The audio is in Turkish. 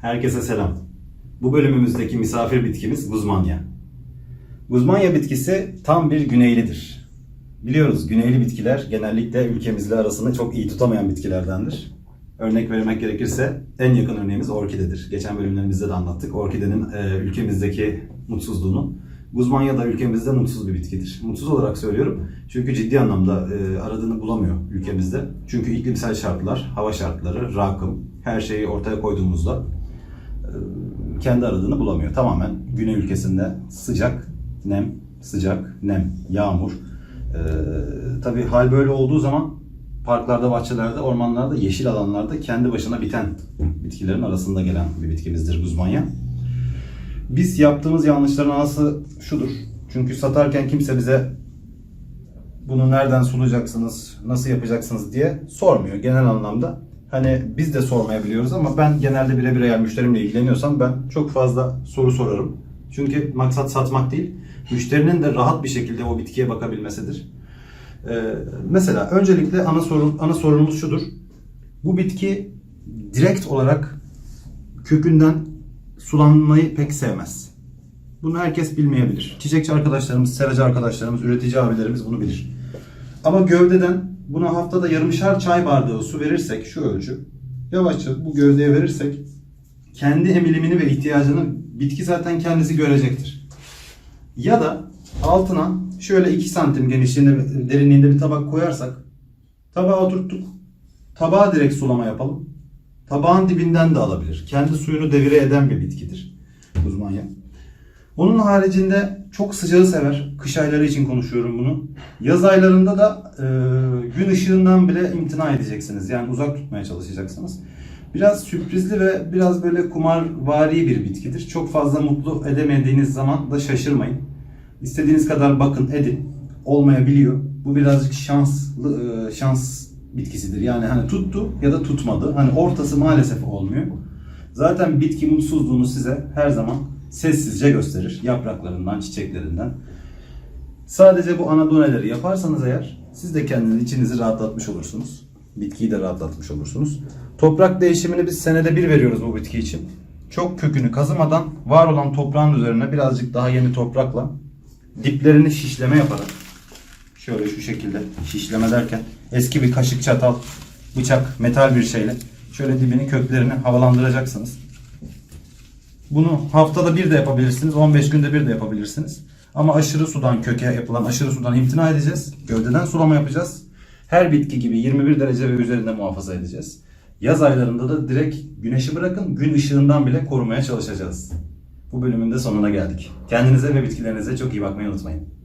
Herkese selam. Bu bölümümüzdeki misafir bitkimiz Guzmanya. Guzmanya bitkisi tam bir güneylidir. Biliyoruz güneyli bitkiler genellikle ülkemizle arasını çok iyi tutamayan bitkilerdendir. Örnek vermek gerekirse en yakın örneğimiz orkidedir. Geçen bölümlerimizde de anlattık. Orkidenin e, ülkemizdeki mutsuzluğunu. Guzmanya da ülkemizde mutsuz bir bitkidir. Mutsuz olarak söylüyorum. Çünkü ciddi anlamda e, aradığını bulamıyor ülkemizde. Çünkü iklimsel şartlar, hava şartları, rakım, her şeyi ortaya koyduğumuzda e, kendi aradığını bulamıyor. Tamamen güney ülkesinde sıcak, nem, sıcak, nem, yağmur. E, tabii hal böyle olduğu zaman parklarda, bahçelerde, ormanlarda, yeşil alanlarda kendi başına biten bitkilerin arasında gelen bir bitkimizdir Guzmanya. Biz yaptığımız yanlışların anası şudur. Çünkü satarken kimse bize bunu nereden sulayacaksınız, nasıl yapacaksınız diye sormuyor genel anlamda. Hani biz de sormayabiliyoruz ama ben genelde birebir eğer müşterimle ilgileniyorsam ben çok fazla soru sorarım. Çünkü maksat satmak değil, müşterinin de rahat bir şekilde o bitkiye bakabilmesidir. Ee, mesela öncelikle ana sorun ana sorunumuz şudur. Bu bitki direkt olarak kökünden sulanmayı pek sevmez. Bunu herkes bilmeyebilir. Çiçekçi arkadaşlarımız, seracı arkadaşlarımız, üretici abilerimiz bunu bilir. Ama gövdeden buna haftada yarımşar çay bardağı su verirsek şu ölçü yavaşça bu gövdeye verirsek kendi emilimini ve ihtiyacını bitki zaten kendisi görecektir. Ya da altına şöyle 2 santim genişliğinde derinliğinde bir tabak koyarsak tabağa oturttuk. Tabağa direkt sulama yapalım. Tabağın dibinden de alabilir. Kendi suyunu devire eden bir bitkidir. Uzmanya. Onun haricinde çok sıcağı sever. Kış ayları için konuşuyorum bunu. Yaz aylarında da e, gün ışığından bile imtina edeceksiniz. Yani uzak tutmaya çalışacaksınız. Biraz sürprizli ve biraz böyle kumarvari bir bitkidir. Çok fazla mutlu edemediğiniz zaman da şaşırmayın. İstediğiniz kadar bakın edin. Olmayabiliyor. Bu birazcık şanslı e, şans bitkisidir. Yani hani tuttu ya da tutmadı. Hani ortası maalesef olmuyor. Zaten bitki mutsuzluğunu size her zaman sessizce gösterir. Yapraklarından, çiçeklerinden. Sadece bu anadoneleri yaparsanız eğer siz de kendiniz içinizi rahatlatmış olursunuz. Bitkiyi de rahatlatmış olursunuz. Toprak değişimini biz senede bir veriyoruz bu bitki için. Çok kökünü kazımadan var olan toprağın üzerine birazcık daha yeni toprakla diplerini şişleme yaparak şöyle şu şekilde şişleme derken eski bir kaşık çatal bıçak metal bir şeyle şöyle dibini köklerini havalandıracaksınız. Bunu haftada bir de yapabilirsiniz. 15 günde bir de yapabilirsiniz. Ama aşırı sudan köke yapılan aşırı sudan imtina edeceğiz. Gövdeden sulama yapacağız. Her bitki gibi 21 derece ve üzerinde muhafaza edeceğiz. Yaz aylarında da direkt güneşi bırakın gün ışığından bile korumaya çalışacağız. Bu bölümün de sonuna geldik. Kendinize ve bitkilerinize çok iyi bakmayı unutmayın.